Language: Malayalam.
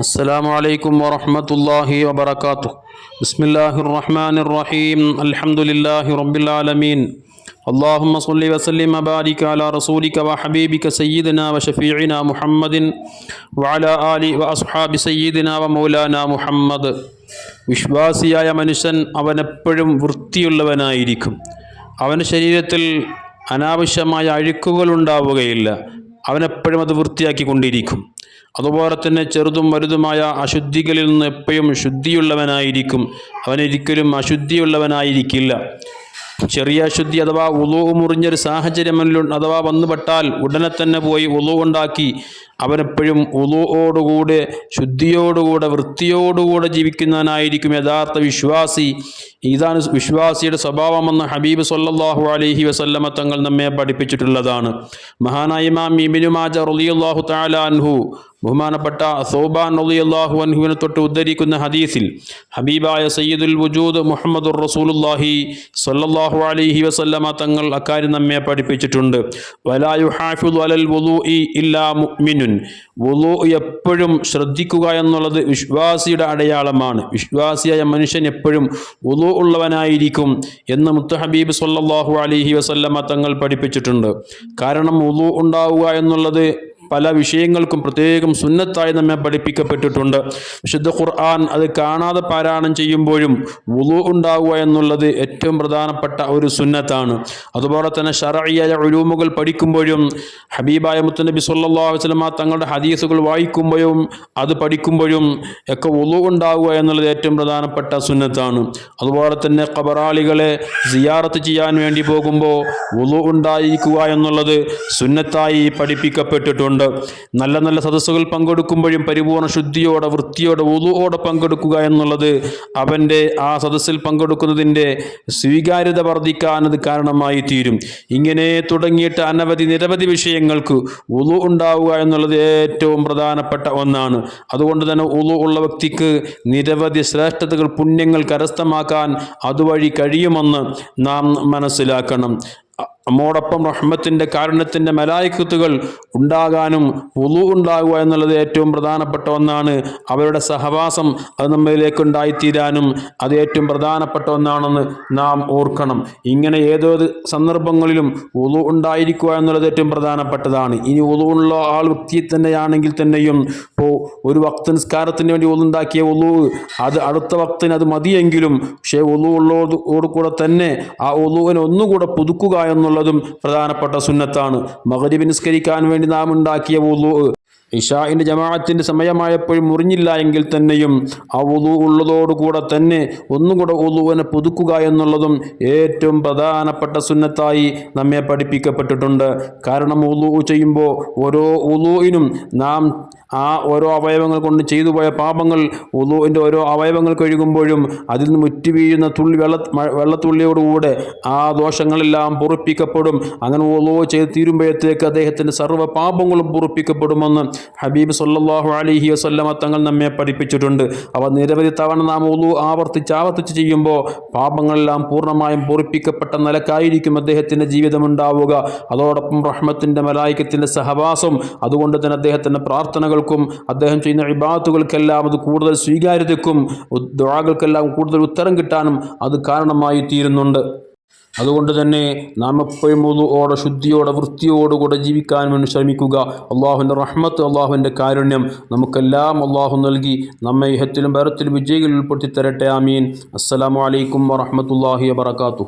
السلام عليكم ورحمة الله وبركاته بسم الله الرحمن الرحيم الحمد لله رب العالمين اللهم صل وسلم وبارك على رسولك وحبيبك سيدنا وشفيعنا محمد وعلى آله وأصحاب سيدنا ومولانا محمد വിശ്വാസിയായ മനുഷ്യൻ അവനെപ്പോഴും വൃത്തിയുള്ളവനായിരിക്കും അവൻ്റെ ശരീരത്തിൽ അനാവശ്യമായ അഴുക്കുകൾ ഉണ്ടാവുകയില്ല അവനെപ്പോഴും അത് വൃത്തിയാക്കിക്കൊണ്ടിരിക്കും. അതുപോലെ തന്നെ ചെറുതും വലുതുമായ അശുദ്ധികളിൽ നിന്ന് എപ്പോഴും ശുദ്ധിയുള്ളവനായിരിക്കും. അവനൊരിക്കലും അശുദ്ധിയുള്ളവനായിരിക്കില്ല. ചെറിയ അശുദ്ധി അഥവാ ഉളു മുറിഞ്ഞൊരു സാഹചര്യം അഥവാ വന്നുപെട്ടാൽ ഉടനെ തന്നെ പോയി ഉളു ഉണ്ടാക്കി അവനെപ്പോഴും ഉളുവോടുകൂടെ ശുദ്ധിയോടുകൂടെ വൃത്തിയോടുകൂടെ ജീവിക്കുന്നവനായിരിക്കും യഥാർത്ഥ വിശ്വാസി. ഇതാണ് വിശ്വാസിയുടെ സ്വഭാവമെന്ന് ഹബീബ് സല്ലാഹു അലഹി വസല്ലമ തങ്ങൾ നമ്മെ പഠിപ്പിച്ചിട്ടുള്ളതാണ്. മഹാനായ ഇമാം ഇബ്നു മാജ റളിയല്ലാഹു തആല അൻഹു ബഹുമാനപ്പെട്ട സൗബാൻ റളിയല്ലാഹു അൻഹുവിനെ തൊട്ട് ഉദ്ധരിക്കുന്ന ഹദീസിൽ ഹബീബായ സയ്യിദുൽ വുജൂദ് മുഹമ്മദുർ റസൂലുല്ലാഹി സല്ലാഹു അലഹി വസല്ലമ തങ്ങൾ അക്കാര്യം നമ്മെ പഠിപ്പിച്ചിട്ടുണ്ട്. വലായു ഹാഫിദ് അലൽ വുളൂഇ ഇല്ലാ മുഅ്മിനുൻ. വുളൂ എപ്പോഴും ശ്രദ്ധിക്കുക എന്നുള്ളത് വിശ്വാസിയുടെ അടയാളമാണ്. വിശ്വാസിയായ മനുഷ്യൻ എപ്പോഴും വുളു ഉള്ളവനായിരിക്കും എന്ന് മുത്തഹബീബ് ഹബീബ് സല്ലല്ലാഹു അലൈഹി വസല്ലമ തങ്ങൾ പഠിപ്പിച്ചിട്ടുണ്ട്. കാരണം വുളു ഉണ്ടാവുക എന്നുള്ളത് പല വിഷയങ്ങൾക്കും പ്രത്യേകം സുന്നത്തായി നമ്മെ പഠിപ്പിക്കപ്പെട്ടിട്ടുണ്ട്. വിശുദ്ധ ഖുർആൻ അത് കാണാതെ പാരായണം ചെയ്യുമ്പോഴും വുളു ഉണ്ടാവുക എന്നുള്ളത് ഏറ്റവും പ്രധാനപ്പെട്ട ഒരു സുന്നത്താണ്. അതുപോലെ തന്നെ ഷറയ്യായ ഒഴിവുകൾ പഠിക്കുമ്പോഴും ഹബീബായ മുത്തനബി സല്ലാ അലൈഹി വസല്ലമ തങ്ങളുടെ ഹദീസുകൾ വായിക്കുമ്പോഴും അത് പഠിക്കുമ്പോഴും ഒക്കെ വുളു ഉണ്ടാവുക എന്നുള്ളത് ഏറ്റവും പ്രധാനപ്പെട്ട സുന്നത്താണ്. അതുപോലെ തന്നെ കബറാളികളെ സിയാറത്ത് ചെയ്യാൻ വേണ്ടി പോകുമ്പോൾ വുളു ഉണ്ടായിരിക്കുക എന്നുള്ളത് സുന്നത്തായി പഠിപ്പിക്കപ്പെട്ടിട്ടുണ്ട്. നല്ല നല്ല സദസ്സുകൾ പങ്കെടുക്കുമ്പോഴും പരിപൂർണ ശുദ്ധിയോടെ വൃത്തിയോടെ ഒതുവോടെ പങ്കെടുക്കുക എന്നുള്ളത് അവന്റെ ആ സദസ്സിൽ പങ്കെടുക്കുന്നതിന്റെ സ്വീകാര്യത വർദ്ധിക്കാൻ അത് കാരണമായി തീരും. ഇങ്ങനെ തുടങ്ങിയിട്ട് അനവധി നിരവധി വിഷയങ്ങൾക്ക് ഒതു ഉണ്ടാവുക എന്നുള്ളത് ഏറ്റവും പ്രധാനപ്പെട്ട ഒന്നാണ്. അതുകൊണ്ട് തന്നെ ഒതു ഉള്ള വ്യക്തിക്ക് നിരവധി ശ്രേഷ്ഠതകൾ പുണ്യങ്ങൾ കരസ്ഥമാക്കാൻ അതുവഴി കഴിയുമെന്ന് നാം മനസ്സിലാക്കണം. നമ്മോടൊപ്പം റഹ്മത്തിന്റെ കാരുണ്യത്തിന്റെ മലായിക്കുത്തുകൾ ഉണ്ടാകാനും ഉളു ഉണ്ടാകുക എന്നുള്ളത് ഏറ്റവും പ്രധാനപ്പെട്ട ഒന്നാണ്. അവരുടെ സഹവാസം അത് നമ്മളിലേക്ക് ഉണ്ടായിത്തീരാനും അത് ഏറ്റവും പ്രധാനപ്പെട്ട ഒന്നാണെന്ന് നാം ഓർക്കണം. ഇങ്ങനെ ഏതോ സന്ദർഭങ്ങളിലും ഉളു ഉണ്ടായിരിക്കുക എന്നുള്ളത് ഏറ്റവും പ്രധാനപ്പെട്ടതാണ്. ഇനി ഉളു ഉള്ള ആൾ വ്യക്തി തന്നെയാണെങ്കിൽ തന്നെയും ഇപ്പോൾ ഒരു വക്ത നിസ്കാരത്തിന് വേണ്ടി ഉളുണ്ടാക്കിയ ഉളു അത് അടുത്ത വക്തിന് അത് മതിയെങ്കിലും പക്ഷേ ഉളു ഉള്ളതോട് കൂടെ തന്നെ ആ ഉളുവിനെ ഒന്നുകൂടെ പുതുക്കുക എന്നുള്ളതും പ്രധാനപ്പെട്ട സുന്നത്താണ്. മകരിബ് നിസ്കരിക്കാൻ വേണ്ടി നാം ഉണ്ടാക്കിയ ഉളു ഇഷാഇന്റെ ജമാഅത്തിന്റെ സമയമായപ്പോഴും മുറിഞ്ഞില്ല എങ്കിൽ തന്നെയും ആ ഉളു ഉള്ളതോടുകൂടെ തന്നെ ഒന്നുകൂടെ ഉളുവിനെ പുതുക്കുക എന്നുള്ളതും ഏറ്റവും പ്രധാനപ്പെട്ട സുന്നത്തായി നമ്മെ പഠിപ്പിക്കപ്പെട്ടിട്ടുണ്ട്. കാരണം ഉളു ചെയ്യുമ്പോൾ ഓരോ ഉളുവിനും നാം ആ ഓരോ അവയവങ്ങൾ കൊണ്ട് ചെയ്തു പോയ പാപങ്ങൾ ഉളുവിന്റെ ഓരോ അവയവങ്ങൾ കഴുകുമ്പോഴും അതിൽ നിന്ന് മുറ്റി വീഴുന്ന തുള്ളി വെള്ള വെള്ളത്തുള്ളിയോടുകൂടെ ആ ദോഷങ്ങളെല്ലാം പൊറുപ്പിക്കപ്പെടും. അങ്ങനെ ഉളു ചെയ്ത് തീരുമ്പോഴത്തേക്ക് അദ്ദേഹത്തിന്റെ സർവ പാപങ്ങളും പൊറുപ്പിക്കപ്പെടുമെന്ന് ഹബീബ് സല്ലാഹു അലൈഹി വസല്ലമ തങ്ങൾ നമ്മെ പഠിപ്പിച്ചിട്ടുണ്ട്. അവ നിരവധി തവണ നാം ഉളു ആവർത്തിച്ച് ആവർത്തിച്ച് ചെയ്യുമ്പോൾ പാപങ്ങളെല്ലാം പൂർണമായും പൂർപ്പിക്കപ്പെട്ട നിലക്കായിരിക്കും അദ്ദേഹത്തിന്റെ ജീവിതം ഉണ്ടാവുക അതോടൊപ്പം റഹ്മത്തിന്റെ മലായിക്കത്തിന്റെ സഹവാസം അതുകൊണ്ട് തന്നെ അദ്ദേഹത്തിന്റെ പ്രാർത്ഥനകൾക്കും അദ്ദേഹം ചെയ്യുന്ന വിഭാഗത്തുകൾക്കെല്ലാം അത് കൂടുതൽ സ്വീകാര്യതയ്ക്കും ദ്വാകൾക്കെല്ലാം കൂടുതൽ ഉത്തരം കിട്ടാനും അത് കാരണമായി തീരുന്നുണ്ട്. അതുകൊണ്ട് തന്നെ നാം എപ്പോഴും ഓടെ ശുദ്ധിയോടെ വൃത്തിയോടുകൂടെ ജീവിക്കാൻ വേണ്ടി ശ്രമിക്കുക. അള്ളാഹുവിന്റെ റഹ്മത്ത് അള്ളാഹുവിന്റെ കാരുണ്യം നമുക്കെല്ലാം അള്ളാഹു നൽകി നമ്മെ ഇഹത്തിലും ഭരത്തിലും വിജയികളിൽ ഉൾപ്പെടുത്തി തരട്ടെ ആമീൻ. അസ്സലാമു അലൈക്കും വറഹ്മത്തുള്ളാഹി വബറകാതുഹു.